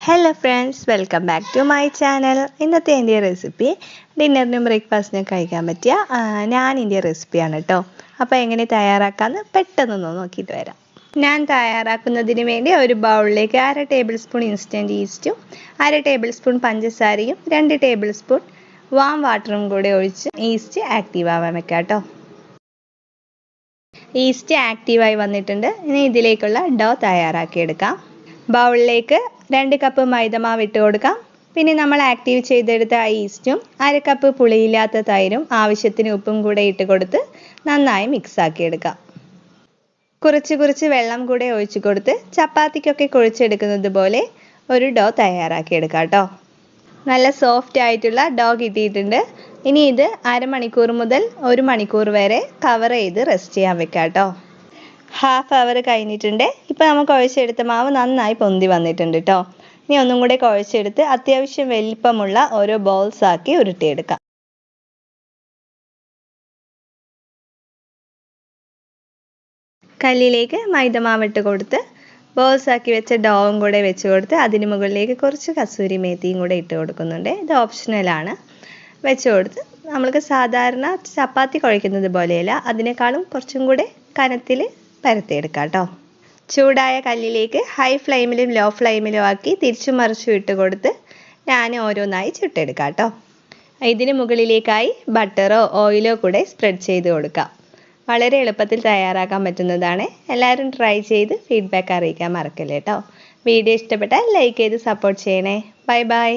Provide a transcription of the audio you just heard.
Hello friends welcome back to my channel ഇന്നത്തെ എന്റെ recipe ഡിന്നറിനും ബ്രേക്ക്ഫാസ്റ്റിനും കഴിക്കാൻ പറ്റിയ ഞാൻ എന്റെ റെസിപ്പിയാണ് കേട്ടോ അപ്പോൾ എങ്ങനെ തയ്യാറാക്കാമെന്ന് പെട്ടെന്ന് നോക്കിയിട്ട് വരാം. ഞാൻ തയ്യാറാക്കുന്നതിന് വേണ്ടി ഒരു ബൗളിലേക്ക് അര ടേബിൾ സ്പൂൺ ഇൻസ്റ്റന്റ് ഈസ്റ്റും അര ടേബിൾ സ്പൂൺ പഞ്ചസാരയും രണ്ട് ടേബിൾ സ്പൂൺ വാം വാട്ടറും കൂടെ ഒഴിച്ച് ഈസ്റ്റ് ആക്റ്റീവ് ആവാൻ വെക്കാം കേട്ടോ ഈസ്റ്റ് ആക്റ്റീവായി വന്നിട്ടുണ്ട്. ഇനി ഇതിലേക്കുള്ള ഡോ തയ്യാറാക്കിയെടുക്കാം. ബൗളിലേക്ക് രണ്ട് കപ്പ് മൈദമാവ് ഇട്ട് കൊടുക്കാം. പിന്നെ നമ്മൾ ആക്റ്റീവ് ചെയ്തെടുത്ത ഈസ്റ്റും അര കപ്പ് പുളിയില്ലാത്ത തൈരും ആവശ്യത്തിന് ഉപ്പും കൂടെ ഇട്ട് കൊടുത്ത് നന്നായി മിക്സ് ആക്കിയെടുക്കാം കുറച്ച് കുറച്ച് വെള്ളം കൂടെ ഒഴിച്ചു കൊടുത്ത് ചപ്പാത്തിക്കൊക്കെ കുഴിച്ചെടുക്കുന്നത് പോലെ ഒരു ഡോ തയ്യാറാക്കിയെടുക്കാം കേട്ടോ നല്ല സോഫ്റ്റ് ആയിട്ടുള്ള ഡോ കിട്ടിയിട്ടുണ്ട്. ഇനി ഇത് അരമണിക്കൂർ മുതൽ ഒരു മണിക്കൂർ വരെ കവർ ചെയ്ത് റെസ്റ്റ് ചെയ്യാൻ വെക്കാം കേട്ടോ ഹാഫ് അവർ കഴിഞ്ഞിട്ടുണ്ട്. ഇപ്പം നമ്മൾ കുഴച്ചെടുത്ത മാവ് നന്നായി പൊന്തി വന്നിട്ടുണ്ട് കേട്ടോ ഇനി ഒന്നും കൂടെ കുഴച്ചെടുത്ത് അത്യാവശ്യം വലിപ്പമുള്ള ഓരോ ബോൾസ് ആക്കി ഉരുട്ടിയെടുക്കാം. കല്ലിലേക്ക് മൈദമാവ് ഇട്ട് കൊടുത്ത് ബോൾസ് ആക്കി വെച്ച ഡോവും കൂടെ വെച്ച് കൊടുത്ത് അതിന് മുകളിലേക്ക് കുറച്ച് കസൂരി മേത്തിയും കൂടെ ഇട്ട് കൊടുക്കുന്നുണ്ട്. ഇത് ഓപ്ഷണലാണ് വെച്ച് കൊടുത്ത് നമ്മൾക്ക് സാധാരണ ചപ്പാത്തി കുഴയ്ക്കുന്നത് പോലെയല്ല. അതിനേക്കാളും കുറച്ചും കൂടെ കനത്തിൽ പരത്തിയെടുക്കാം കേട്ടോ ചൂടായ കല്ലിലേക്ക് ഹൈ ഫ്ലെയിമിലും ലോ ഫ്ലെയിമിലും ആക്കി തിരിച്ചു മറിച്ചു ഇട്ട് കൊടുത്ത് ഞാൻ ഓരോന്നായി ചുട്ടെടുക്കാം കേട്ടോ ഇതിന് മുകളിലേക്കായി ബട്ടറോ ഓയിലോ കൂടെ സ്പ്രെഡ് ചെയ്ത് കൊടുക്കാം. വളരെ എളുപ്പത്തിൽ തയ്യാറാക്കാൻ പറ്റുന്നതാണ്. എല്ലാവരും ട്രൈ ചെയ്ത് ഫീഡ്ബാക്ക് അറിയിക്കാൻ മറക്കല്ലേ കേട്ടോ വീഡിയോ ഇഷ്ടപ്പെട്ടാൽ ലൈക്ക് ചെയ്ത് സപ്പോർട്ട് ചെയ്യണേ. Bye bye